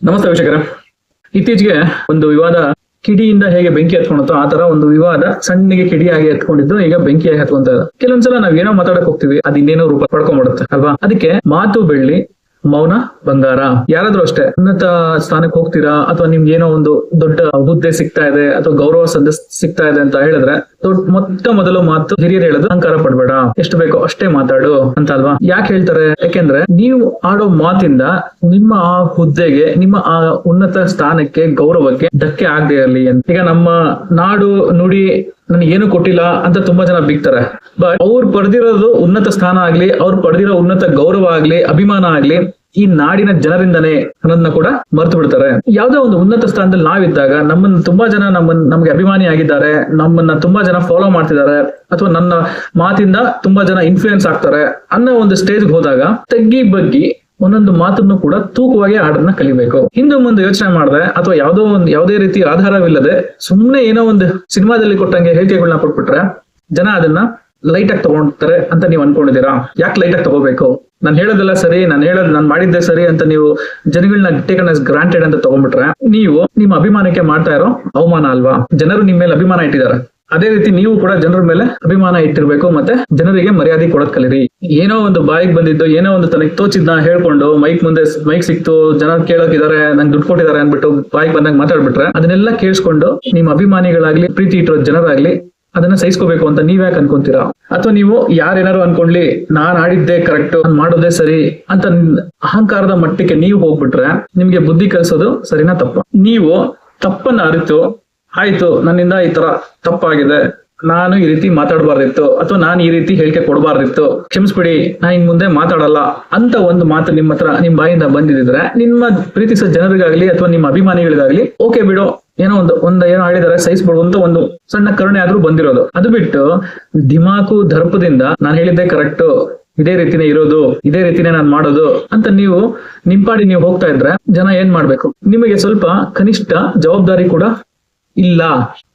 ನಮಸ್ತೆ ವೀಕ್ಷಕರೇ. ಇತ್ತೀಚೆಗೆ ಒಂದು ವಿವಾದ ಕಿಡಿಯಿಂದ ಹೇಗೆ ಬೆಂಕಿ ಹತ್ಕೊಂಡತ್ತೋ ಆ ತರ ಒಂದು ವಿವಾದ ಸಣ್ಣಗೆ ಕಿಡಿಯಾಗಿ ಎತ್ಕೊಂಡಿದ್ದು ಈಗ ಬೆಂಕಿಯಾಗಿ ಹತ್ಕೊಂತ ಕೆಲವೊಂದ್ಸಲ ನಾವ್ ಏನೋ ಮಾತಾಡಕ್ ಹೋಗ್ತೀವಿ ಅದ್ ಇನ್ನೇನೋ ರೂಪ ಪಡ್ಕೊಂಡ್ಬಿಡುತ್ತೆ ಅಲ್ವಾ? ಅದಕ್ಕೆ ಮಾತು ಬೆಳ್ಳಿ ಮೌನ, ಬಂಗಾರ. ಯಾರಾದ್ರೂ ಅಷ್ಟೇ ಉನ್ನತ ಸ್ಥಾನಕ್ಕೆ ಹೋಗ್ತೀರಾ? ಅಥವಾ ನಿಮ್ಗೆ ಏನೋ ಒಂದು ದೊಡ್ಡ ಹುದ್ದೆ ಸಿಗ್ತಾ ಇದೆ, ಅಥವಾ ಗೌರವ ಸಂದ ಸಿಗ್ತಾ ಇದೆ ಅಂತ ಹೇಳಿದ್ರೆ, ದೊಡ್ಡ ಮೊತ್ತ ಮೊದಲು ಮಾತು ಹಿರಿಯರು ಹೇಳೋದು ಅಹಂಕಾರ ಪಡ್ಬೇಡ. ಎಷ್ಟು ಬೇಕೋ ಅಷ್ಟೇ ಮಾತಾಡು ಅಂತ ಅಲ್ವಾ? ಯಾಕೆ ಹೇಳ್ತಾರೆ? ಯಾಕೆಂದ್ರೆ ನೀವು ಆಡೋ ಮಾತಿಂದ ನಿಮ್ಮ ಆ ಹುದ್ದೆಗೆ, ನಿಮ್ಮ ಆ ಉನ್ನತ ಸ್ಥಾನಕ್ಕೆ ಗೌರವಕ್ಕೆ ಧಕ್ಕೆ ಆಗದೆ ಇರಲಿ ಅಂತ. ಈಗ ನಮ್ಮ ನಾಡು ನುಡಿ ನನಗೆ ಏನು ಕೊಟ್ಟಿಲ್ಲ ಅಂತ ತುಂಬಾ ಜನ ಬಿಗ್ತಾರೆ. ಬಟ್ ಅವ್ರು ಪಡೆದಿರೋದು ಉನ್ನತ ಸ್ಥಾನ ಆಗ್ಲಿ, ಅವ್ರು ಪಡೆದಿರೋ ಉನ್ನತ ಗೌರವ ಆಗ್ಲಿ, ಅಭಿಮಾನ ಆಗ್ಲಿ, ಈ ನಾಡಿನ ಜನರಿಂದನೇ ಅನ್ನೋದನ್ನ ಕೂಡ ಮರೆತು ಬಿಡ್ತಾರೆ. ಯಾವ್ದೋ ಒಂದು ಉನ್ನತ ಸ್ಥಾನದಲ್ಲಿ ನಾವಿದ್ದಾಗ ನಮ್ಮನ್ನ ತುಂಬಾ ಜನ ನಮ್ಮನ್ನ ನಮ್ಗೆ ಅಭಿಮಾನಿ ಆಗಿದ್ದಾರೆ, ನಮ್ಮನ್ನ ತುಂಬಾ ಜನ ಫಾಲೋ ಮಾಡ್ತಿದ್ದಾರೆ, ಅಥವಾ ನನ್ನ ಮಾತಿಂದ ತುಂಬಾ ಜನ ಇನ್ಫ್ಲೂಯೆನ್ಸ್ ಆಗ್ತಾರೆ ಅನ್ನೋ ಒಂದು ಸ್ಟೇಜ್ಗೆ ಹೋದಾಗ ತಗ್ಗಿ ಬಗ್ಗಿ ಒಂದೊಂದು ಮಾತನ್ನು ಕೂಡ ತೂಕವಾಗಿ ಹಾಡನ್ನ ಕಲಿಬೇಕು. ಹಿಂದೆ ಮುಂದೆ ಯೋಚನೆ ಮಾಡಿದ್ರೆ ಅಥವಾ ಯಾವ್ದೋ ಒಂದು, ಯಾವುದೇ ರೀತಿ ಆಧಾರವಿಲ್ಲದೆ ಸುಮ್ಮನೆ ಏನೋ ಒಂದು ಸಿನಿಮಾದಲ್ಲಿ ಕೊಟ್ಟಂಗೆ ಹೇಳಿಕೆಗಳನ್ನ ಕೊಟ್ಬಿಟ್ರೆ ಜನ ಅದನ್ನ ಲೈಟ್ ಆಗಿ ತಗೊಂಡ್ತಾರೆ ಅಂತ ನೀವು ಅನ್ಕೊಂಡಿದ್ದೀರಾ? ಯಾಕೆ ಲೈಟ್ ಆಗಿ ತಗೋಬೇಕು? ನಾನು ಹೇಳೋದೆಲ್ಲ ಸರಿ, ನಾನು ಹೇಳೋದು, ನಾನು ಮಾಡಿದ್ದೆ ಸರಿ ಅಂತ ನೀವು ಜನಗಳನ್ನ ಟೇಕನ್ ಎಸ್ ಗ್ರಾಂಟೆಡ್ ಅಂತ ತಗೊಂಡ್ಬಿಟ್ರೆ, ನೀವು ನಿಮ್ಮ ಅಭಿಮಾನಕ್ಕೆ ಮಾಡ್ತಾ ಇರೋ ಅವಮಾನ ಅಲ್ವಾ? ಜನರು ನಿಮ್ಮ ಮೇಲೆ ಅಭಿಮಾನ ಇಟ್ಟಿದ್ದಾರೆ. ಅದೇ ರೀತಿ ನೀವು ಕೂಡ ಜನರ ಮೇಲೆ ಅಭಿಮಾನ ಇಟ್ಟಿರ್ಬೇಕು ಮತ್ತೆ ಜನರಿಗೆ ಮರ್ಯಾದೆ ಕೊಡೋದ್ ಕಲಿರಿ. ಏನೋ ಒಂದು ಬಾಯಿಗೆ ಬಂದಿದ್ದು, ಏನೋ ಒಂದು ತನಗೆ ತೋಚಿದ್ನ ಹೇಳ್ಕೊಂಡು ಮೈಕ್ ಮುಂದೆ ಮೈಕ್ ಸಿಕ್ತು, ಜನ ಕೇಳೋಕಿದ್ದಾರೆ ನಂಗೆ ದುಡ್ಡು ಕೊಟ್ಟಿದ್ದಾರೆ ಅನ್ಬಿಟ್ಟು ಬಾಯಿಗೆ ಬಂದಾಗ ಮಾತಾಡ್ಬಿಟ್ರೆ ಅದನ್ನೆಲ್ಲ ಕೇಳಿಸ್ಕೊಂಡು ನಿಮ್ಮ ಅಭಿಮಾನಿಗಳಾಗ್ಲಿ, ಪ್ರೀತಿ ಇಟ್ಟಿರೋ ಜನರಾಗ್ಲಿ ಅದನ್ನ ಸಹಿಸ್ಕೋಬೇಕು ಅಂತ ನೀವ್ ಯಾಕೆ ಅನ್ಕೊಂತೀರಾ? ಅಥವಾ ನೀವು ಯಾರೇನಾರು ಅನ್ಕೊಂಡ್ಲಿ, ನಾನ್ ಆಡಿದ್ದೆ ಕರೆಕ್ಟ್ ಮಾಡೋದೇ ಸರಿ ಅಂತ ಅಹಂಕಾರದ ಮಟ್ಟಕ್ಕೆ ನೀವು ಹೋಗ್ಬಿಟ್ರೆ ನಿಮ್ಗೆ ಬುದ್ಧಿ ಕಲಿಸೋದು ಸರಿನಾ ತಪ್ಪ. ನೀವು ತಪ್ಪನ್ನ ಅರಿತು ಆಯ್ತು, ನನ್ನಿಂದ ಈ ತರ ತಪ್ಪಾಗಿದೆ. ನಾನು ಈ ರೀತಿ ಮಾತಾಡಬಾರ್ದಿತ್ತು, ಅಥವಾ ನಾನು ಈ ರೀತಿ ಹೇಳಿಕೆ ಕೊಡಬಾರ್ದಿತ್ತು. ಕ್ಷಮಿಸ್ಬಿಡಿ, ನಾ ಇನ್ ಮುಂದೆ ಮಾತಾಡಲ್ಲ ಅಂತ ಒಂದು ಮಾತು ನಿಮ್ಮ ಹತ್ರ ನಿಮ್ ಬಾಯಿಂದ ಬಂದಿದ್ರೆ ನಿಮ್ಮ ಪ್ರೀತಿಸೋ ಜನರಿಗಾಗ್ಲಿ ಅಥವಾ ನಿಮ್ಮ ಅಭಿಮಾನಿಗಳಿಗಾಗ್ಲಿ ಓಕೆ ಬಿಡು, ಏನೋ ಒಂದು, ಒಂದ್ ಏನೋ ಹೇಳಿದಾರೆ, ಸಹಿಸ್ಬಿಡು ಅಂತ ಒಂದು ಸಣ್ಣ ಕರುಣೆ ಆದ್ರೂ ಬಂದಿರೋದು. ಅದು ಬಿಟ್ಟು, ದಿಮಾಕು ದರ್ಪದಿಂದ ನಾನು ಹೇಳಿದ್ದೆ ಕರೆಕ್ಟ್ ಇದೇ ರೀತಿನೇ ಇರೋದು, ಇದೇ ರೀತಿನೇ ನಾನು ಮಾಡೋದು ಅಂತ ನೀವು ನಿಂಪಾಡಿ ನೀವು ಹೋಗ್ತಾ ಇದ್ರೆ ಜನ ಏನ್ ಮಾಡ್ಬೇಕು? ನಿಮಗೆ ಸ್ವಲ್ಪ ಕನಿಷ್ಠ ಜವಾಬ್ದಾರಿ ಕೂಡ ಇಲ್ಲ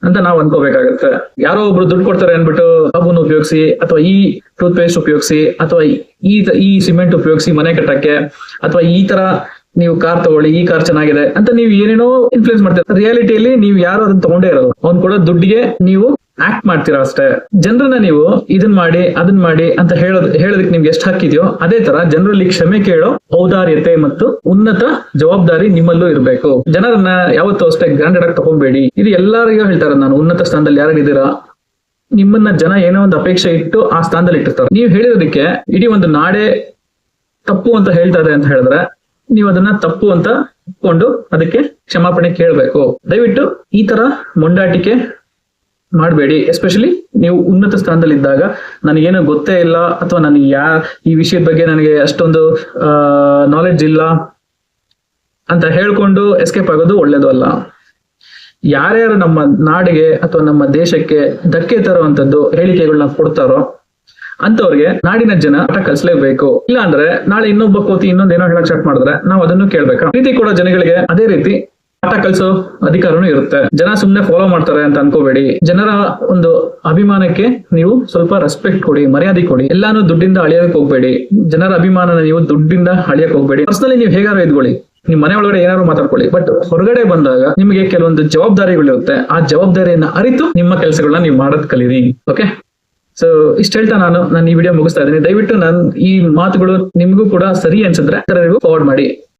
ಅಂತ ನಾವು ಅನ್ಕೋಬೇಕಾಗತ್ತೆ. ಯಾರೋ ಒಬ್ರು ದುಡ್ಡು ಕೊಡ್ತಾರೆ ಅನ್ಬಿಟ್ಟು ಸಾಬೂನ್ ಉಪಯೋಗಿಸಿ ಅಥವಾ ಈ ಟೂತ್ ಪೇಸ್ಟ್ ಉಪಯೋಗಿಸಿ ಅಥವಾ ಈ ಈ ಸಿಮೆಂಟ್ ಉಪಯೋಗಿಸಿ ಮನೆ ಕಟ್ಟಕ್ಕೆ ಅಥವಾ ಈ ತರ ನೀವು ಕಾರ್ ತಗೊಳ್ಳಿ, ಈ ಕಾರ್ ಚೆನ್ನಾಗಿದೆ ಅಂತ ನೀವು ಏನೇನೋ ಇನ್ಫ್ಲೂಯೆನ್ಸ್ ಮಾಡ್ತೀರಾ. ರಿಯಾಲಿಟಿಯಲ್ಲಿ ನೀವು ಯಾರು ಅದನ್ನ ತಗೊಂಡೇ ಇರೋದು ಅವ್ನ್ ಕೊಡೋ ದುಡ್ಡಿಗೆ ನೀವು ಆಕ್ಟ್ ಮಾಡ್ತೀರಾ ಅಷ್ಟೇ? ಜನರನ್ನ ನೀವು ಇದನ್ ಮಾಡಿ, ಅದನ್ ಮಾಡಿ ಅಂತ ಹೇಳೋದ್, ಹೇಳೋದಕ್ಕೆ ನಿಮ್ಗೆ ಎಷ್ಟು ಹಾಕಿದ್ಯೋ ಅದೇ ತರ ಜನರಲ್ಲಿ ಕ್ಷಮೆ ಕೇಳೋ ಔದಾರ್ಯತೆ ಮತ್ತು ಉನ್ನತ ಜವಾಬ್ದಾರಿ ನಿಮ್ಮಲ್ಲೂ ಇರಬೇಕು. ಜನರನ್ನ ಯಾವತ್ತೂ ಅಷ್ಟೇ ಗ್ರಾಂಡೆಡ್ ಆಗಿ ತಗೊಂಬೇಡಿ. ಇದು ಎಲ್ಲರಿಗೂ ಹೇಳ್ತಾರೆ ನಾನು, ಉನ್ನತ ಸ್ಥಾನದಲ್ಲಿ ಯಾರಿದ್ದೀರಾ ನಿಮ್ಮನ್ನ ಜನ ಏನೋ ಒಂದು ಅಪೇಕ್ಷೆ ಇಟ್ಟು ಆ ಸ್ಥಾನದಲ್ಲಿ ಇಟ್ಟಿರ್ತಾರೆ. ನೀವು ಹೇಳಿರೋದಕ್ಕೆ ಇಡೀ ಒಂದು ನಾಡೇ ತಪ್ಪು ಅಂತ ಹೇಳ್ತಾ ಇದೆ ಅಂತ ಹೇಳಿದ್ರೆ ನೀವು ಅದನ್ನ ತಪ್ಪು ಅಂತ ಇಟ್ಕೊಂಡು ಅದಕ್ಕೆ ಕ್ಷಮಾಪಣೆ ಕೇಳಬೇಕು. ದಯವಿಟ್ಟು ಈ ತರ ಮೊಂಡಾಟಿಕೆ ಮಾಡಬೇಡಿ. ಎಸ್ಪೆಷಲಿ ನೀವು ಉನ್ನತ ಸ್ಥಾನದಲ್ಲಿ ಇದ್ದಾಗ ನನಗೇನು ಗೊತ್ತೇ ಇಲ್ಲ ಅಥವಾ ನನಗೆ ಯಾ, ಈ ವಿಷಯದ ಬಗ್ಗೆ ನನಗೆ ಅಷ್ಟೊಂದು ನಾಲೆಡ್ಜ್ ಇಲ್ಲ ಅಂತ ಹೇಳ್ಕೊಂಡು ಎಸ್ಕೇಪ್ ಆಗೋದು ಒಳ್ಳೇದು ಅಲ್ಲ. ಯಾರ್ಯಾರು ನಮ್ಮ ನಾಡಿಗೆ ಅಥವಾ ನಮ್ಮ ದೇಶಕ್ಕೆ ಧಕ್ಕೆ ತರುವಂತದ್ದು ಹೇಳಿಕೆಗಳನ್ನ ಕೊಡ್ತಾರೋ ಅಂತವ್ರಿಗೆ ನಾಡಿನ ಜನ ಆಟ ಕಲಿಸಲೇಬೇಕು. ಇಲ್ಲ ಅಂದ್ರೆ ನಾಳೆ ಇನ್ನೊಬ್ಬ ಕೋತಿ ಇನ್ನೊಂದು ಏನೋ ಹೇಳಕ್ ಸ್ಟಾರ್ಟ್ ಮಾಡಿದ್ರೆ ನಾವು ಅದನ್ನು ಕೇಳ್ಬೇಕು? ಪ್ರೀತಿ ಕೊಡೋ ಜನಗಳಿಗೆ ಅದೇ ರೀತಿ ಆಟ ಕಲಿಸೋ ಅಧಿಕಾರನೂ ಇರುತ್ತೆ. ಜನ ಸುಮ್ನೆ ಫಾಲೋ ಮಾಡ್ತಾರೆ ಅಂತ ಅನ್ಕೋಬೇಡಿ. ಜನರ ಒಂದು ಅಭಿಮಾನಕ್ಕೆ ನೀವು ಸ್ವಲ್ಪ ರೆಸ್ಪೆಕ್ಟ್ ಕೊಡಿ, ಮರ್ಯಾದೆ ಕೊಡಿ. ಎಲ್ಲಾನು ದುಡ್ಡಿಂದ ಅಳಿಯಕ್ ಹೋಗ್ಬೇಡಿ. ಜನರ ಅಭಿಮಾನನ ನೀವು ದುಡ್ಡಿಂದ ಅಳಿಯಕ್ ಹೋಗ್ಬೇಡಿ. ಪರ್ಸನಲಿ ನೀವು ಹೇಗಾರು ಇದ್ಕೊಳ್ಳಿ. ನಿಮ್ ಮನೆ ಒಳಗಡೆ ಏನಾದ್ರು ಮಾತಾಡ್ಕೊಳ್ಳಿ. ಬಟ್ ಹೊರಗಡೆ ಬಂದಾಗ ನಿಮಗೆ ಕೆಲವೊಂದು ಜವಾಬ್ದಾರಿಗಳಿರುತ್ತೆ. ಆ ಜವಾಬ್ದಾರಿಯನ್ನ ಅರಿತು ನಿಮ್ಮ ಕೆಲಸಗಳನ್ನ ನೀವು ಮಾಡೋದ್ ಕಲೀರಿ. ಓಕೆ ಸೊ ಇಷ್ಟ ಹೇಳ್ತಾ ನಾನು ನಾನು ಈ ವಿಡಿಯೋ ಮುಗಿಸ್ತಾ ಇದ್ದೀನಿ. ದಯವಿಟ್ಟು ನಾನು ಈ ಮಾತುಗಳು ನಿಮ್ಗೂ ಕೂಡ ಸರಿ ಅನ್ಸಿದ್ರೆ ಫಾರ್ವರ್ಡ್ ಮಾಡಿ.